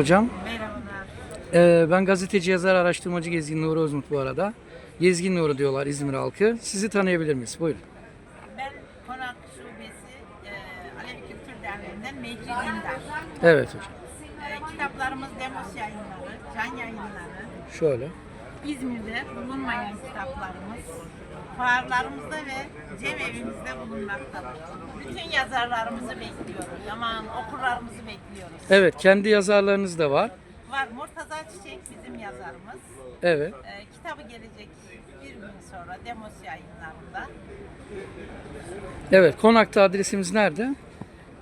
Hocam, Merhabalar. e, ben gazeteci, yazar, araştırmacı Gezgin Nuri Özmut bu arada. Gezgin Nuri diyorlar İzmir halkı. Sizi tanıyabilir miyiz? Buyurun. Ben Konak Şubesi e, Alevi Kültür Derneği'nden Mecri Dindar. Evet hocam. E, kitaplarımız Demos yayınları, Can yayınları, Şöyle. İzmir'de bulunmayan kitaplarımız, fuarlarımızda ve cem evimizde bulunmaktadır. Bütün yazarlarımızı bekliyoruz. Aman okurlarımızı bekliyoruz. Evet, kendi yazarlarınız da var. Var Murtaza Çiçek bizim yazarımız. Evet. E, kitabı gelecek bir gün sonra Demos yayınlarında. Evet, konakta adresimiz nerede?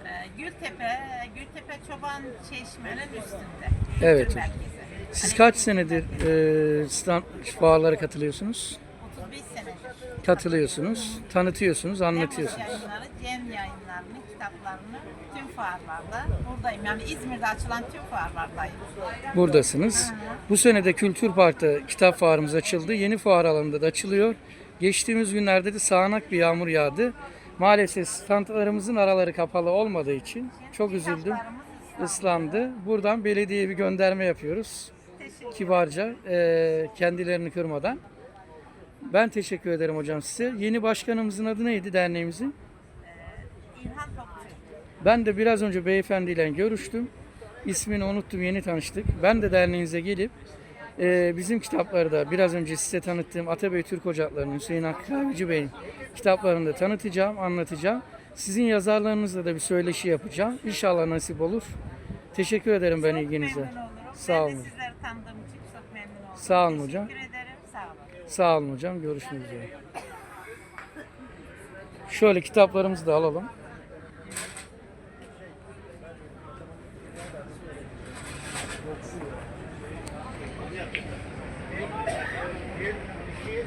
Ee, Gültepe, Gültepe Çoban Çeşme'nin üstünde. Evet. Merkezi. Siz kaç senedir e, stand fuarlara katılıyorsunuz? 35 senedir. Katılıyorsunuz, tanıtıyorsunuz, anlatıyorsunuz. yayınları, Cem yayınlarının kitaplarını tüm fuarlarda buradayım. Yani İzmir'de açılan tüm fuarlardayım. Buradasınız. Bu sene de Kültür Park'ta kitap fuarımız açıldı. Yeni fuar alanında da açılıyor. Geçtiğimiz günlerde de sağanak bir yağmur yağdı. Maalesef standlarımızın araları kapalı olmadığı için çok üzüldüm. Kitaplarımız Islandı. Buradan belediyeye bir gönderme yapıyoruz. Kibarca e, kendilerini kırmadan. Ben teşekkür ederim hocam size. Yeni başkanımızın adı neydi derneğimizin? İlhan Topçu. Ben de biraz önce beyefendiyle görüştüm. İsmini unuttum, yeni tanıştık. Ben de derneğinize gelip e, bizim kitapları da biraz önce size tanıttığım Atabey Türk Ocakları'nın Hüseyin Hakkı Kahveci Bey'in kitaplarını da tanıtacağım, anlatacağım. Sizin yazarlarınızla da bir söyleşi yapacağım. İnşallah nasip olur. Teşekkür ederim ben Çok ilginize. Sağ ben olun. de sizleri tanıdığım için çok memnun oldum. Sağ olun hocam. Teşekkür ederim. Sağ olun. Sağ olun hocam. Görüşmek üzere. Şöyle kitaplarımızı da alalım.